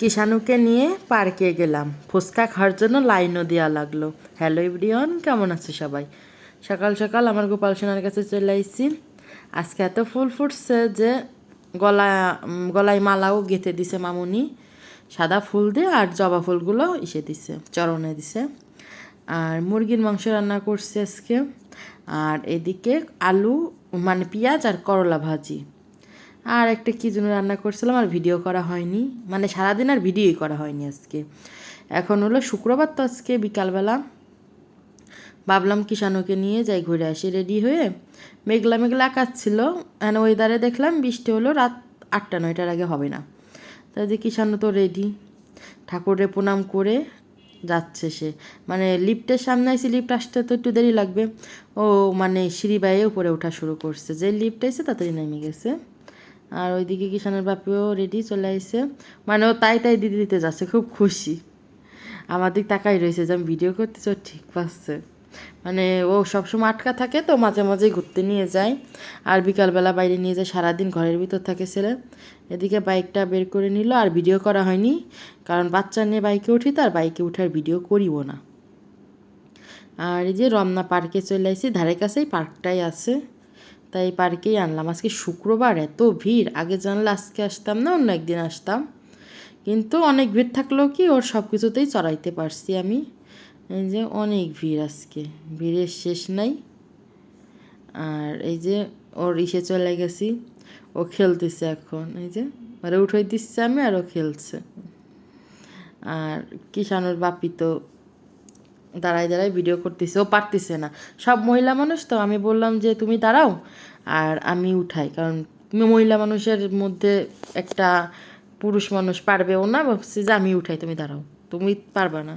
কিষানুকে নিয়ে পার্কে গেলাম। ফুচকা খাওয়ার জন্য লাইনও দেওয়া লাগল। হ্যালো ইব্রিয়ন কেমন আছে সবাই? সকাল সকাল আমার গোপাল সোনার কাছে চলে আসছি আজকে এত ফুল ফুটছে যে গলা গলায় মালাও গেঁথে দিছে মামুনি। সাদা ফুল দিয়ে আর জবা ফুলগুলো ইসে দিছে, চরণে দিছে। আর মুরগির মাংস রান্না করছে আজকে। আর এদিকে আলু মানে পেঁয়াজ আর করলা ভাজি। আর একটা কী জন্য রান্না করছিলাম আর ভিডিও করা হয়নি। মানে সারাদিন আর ভিডিওই করা হয়নি আজকে। এখন হলো শুক্রবার তো আজকে বিকালবেলা। ভাবলাম কিষানুকে নিয়ে যাই ঘুরে আসি রেডি হয়ে। মেঘলা মেঘলা আকাশ ছিল। এন ওয়েদারে দেখলাম বৃষ্টি হলো রাত আটটা, নয়টার আগে হবে না। তাই যে কিষানু তো রেডি ঠাকুরে প্রণাম করে যাচ্ছে সে। মানে লিফটের সামনে এসে লিফট আসতে তো একটু দেরি লাগবে। ও মানে সিঁড়ি বাইয়ে উপরে ওঠা শুরু করছে। যে লিফট এসে তাড়াতাড়ি নেমে গেছে। আর ওইদিকে কিষানের বাপিও রেডি চলে আসছে মানে ও তাই তাই দিতে দিতে যাচ্ছে, খুব খুশি। আমার দিক তাকাই রয়েছে যে আমি ভিডিও করতেছি, ও ঠিক পাচ্ছে মানে ও সবসময় আটকা থাকে তো, মাঝে মাঝে ঘুরতে নিয়ে যায়। আর বিকালবেলা বাইরে নিয়ে যায়, সারাদিন ঘরের ভিতর থাকে ছেলে। এদিকে বাইকটা বের করে নিল, আর ভিডিও করা হয়নি। কারণ বাচ্চা নিয়ে বাইকে উঠি তো, আর বাইকে উঠার ভিডিও করিব না। আর এই যে রমনা পার্কে চলে আসি ধারে কাছেই পার্কটাই আছে। তাই পার্কেই আনলাম। আজকে শুক্রবার, এত ভিড়। আগে জানলে আজকে আসতাম না, অন্য একদিন আসতাম। কিন্তু অনেক ভিড় থাকলেও কি ওর সব কিছুতেই চড়াইতে পারছি আমি। এই যে অনেক ভিড় আজকে। ভিড়ের শেষ নাই। আর এই যে ওর ইসে চলে গেছি। ও খেলতেছে এখন। এই যে ওরে উঠাই দিচ্ছে আমি আর ও খেলছে। আর কিষানুর বাপি তো দাঁড়ায় দাঁড়ায় ভিডিও করতেছে, ও পারতেছে না। সব মহিলা মানুষ তো, আমি বললাম যে, তুমি দাঁড়াও। আর আমি উঠাই, কারণ মহিলা মানুষের মধ্যে একটা পুরুষ মানুষ পারবেও না, ভাবছি যে আমি উঠাই, তুমি দাঁড়াও, তুমি পারবা না।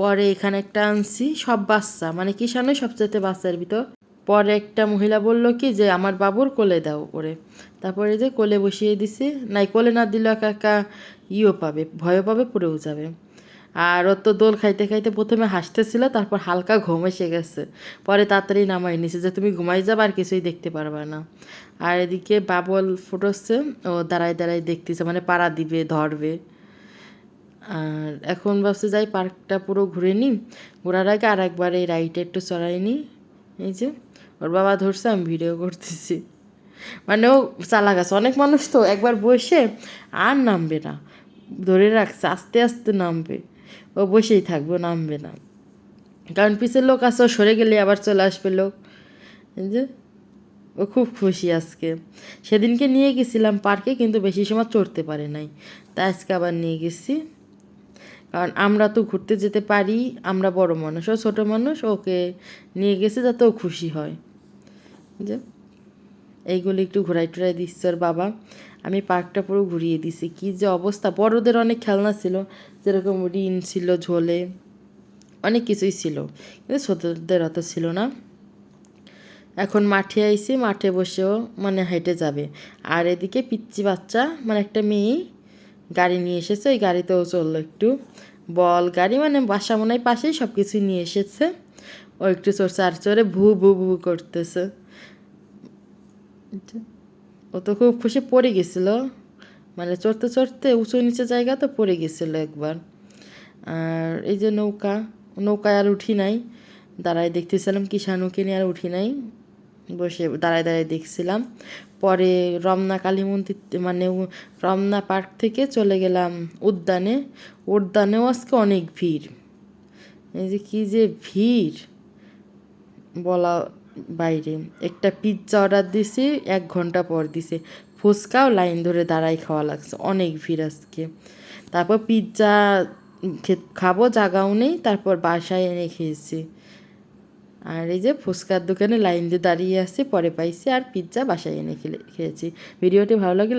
পরে এখানে একটা আনছি, সব বাচ্চা মানে কিষানই সবচেয়ে বাচ্চার ভিতর। পরে একটা মহিলা বলল কি যে, আমার বাবুর কোলে দাও করে তারপরে যে কোলে বসিয়ে দিছে, নাই কোলে না দিলে একা একা ইও পাবে, ভয়ও পাবে, পড়েও যাবে। আর ওর তো দোল খাইতে খাইতে প্রথমে হাসতেছিল, তারপর হালকা ঘুম এসে গেছে। পরে তাড়াতাড়ি নামাই নিছে যে, তুমি ঘুমাই যাবে আর কিছুই দেখতে পারবে না। আর এদিকে বাবল ফুটোচ্ছে, ও দাঁড়ায় দাঁড়ায় দেখতেছে মানে পাড়া দিবে, ধরবে। আর এখন ভাবছে, যাই, পার্কটা পুরো ঘুরে নিই। ঘোরার আগে আর একবার এই রাইটে একটু চড়াই নিই। এই যে, ওর বাবা ধরছে, আমি ভিডিও করতেছি। মানে ও চালাক আছে, অনেক মানুষ তো, একবার বসে আর নামবে না। ধরে রাখছে, আস্তে আস্তে নামবে। ও বসেই থাকবে, নামবে না। কারণ পিছের লোক আছে, ও সরে গেলে আবার চলে আসবে লোক। যে, ও খুব খুশি আজকে। সেদিনকে নিয়ে গেছিলাম পার্কে, কিন্তু বেশি সময় চড়তে পারে নাই। তাই আজকে আবার নিয়ে গেছি। কারণ আমরা তো ঘুরতে যেতে পারি, আমরা বড় মানুষ, ও ছোটো মানুষ, ওকে নিয়ে গেছে যাতে ও খুশি হয়। যে, এইগুলো একটু ঘোরাই টুরাই দিচ্ছে ওর বাবা। আমি পার্কটা পুরো ঘুরিয়ে দিছি। কি যে অবস্থা। বড়দের অনেক খেলনা ছিল, যেরকম রিন ছিল, ঝোলে, অনেক কিছুই ছিল। কিন্তু ছোটদের অত ছিল না। এখন মাঠে আইসি মাঠে বসেও মানে হেঁটে যাবে। আর এদিকে পিচ্চি বাচ্চা মানে একটা মেয়ে, গাড়ি নিয়ে এসেছে, ওই গাড়িতেও চলল একটু। বল, গাড়ি মানে বাসা মনে হয় পাশেই সব কিছুই নিয়ে এসেছে। ও একটু চড়ছে, আর চড়ে ভু ভু ভু করতেছে। ও তো খুব খুশি পড়ে গেছিল। মানে চড়তে চড়তে উঁচু নিচে জায়গা তো পড়ে গেছিল একবার। আর এই যে নৌকা, নৌকায় আর উঠি নাই। দাঁড়ায় দেখতেছিলাম কিষানুকে নিয়ে আর উঠি নাই। বসে দাঁড়ায় দাঁড়ায় দেখছিলাম। পরে রমনা কালী মন্দির মানে রমনা পার্ক থেকে চলে গেলাম উদ্যানে। উদ্যানেও আজকে অনেক ভিড়। এই যে কী যে ভিড়। বলা বাইরে। একটা পিৎজা অর্ডার দিছি, এক ঘণ্টা পর দিছে। ফুচকাও লাইন ধরে দাঁড়াই খাওয়া লাগছে, অনেক ভিড় আজকে। তারপর পিৎজা খাব, জাগাও নেই, তারপর বাসায় এনে খেয়েছি। আর এই যে ফুচকার দোকানে লাইন দিয়ে দাঁড়িয়ে আছে, পরে পাইছি, আর পিৎজা বাসায় এনে খেলে, খেয়েছি। ভিডিওটি ভালো লাগে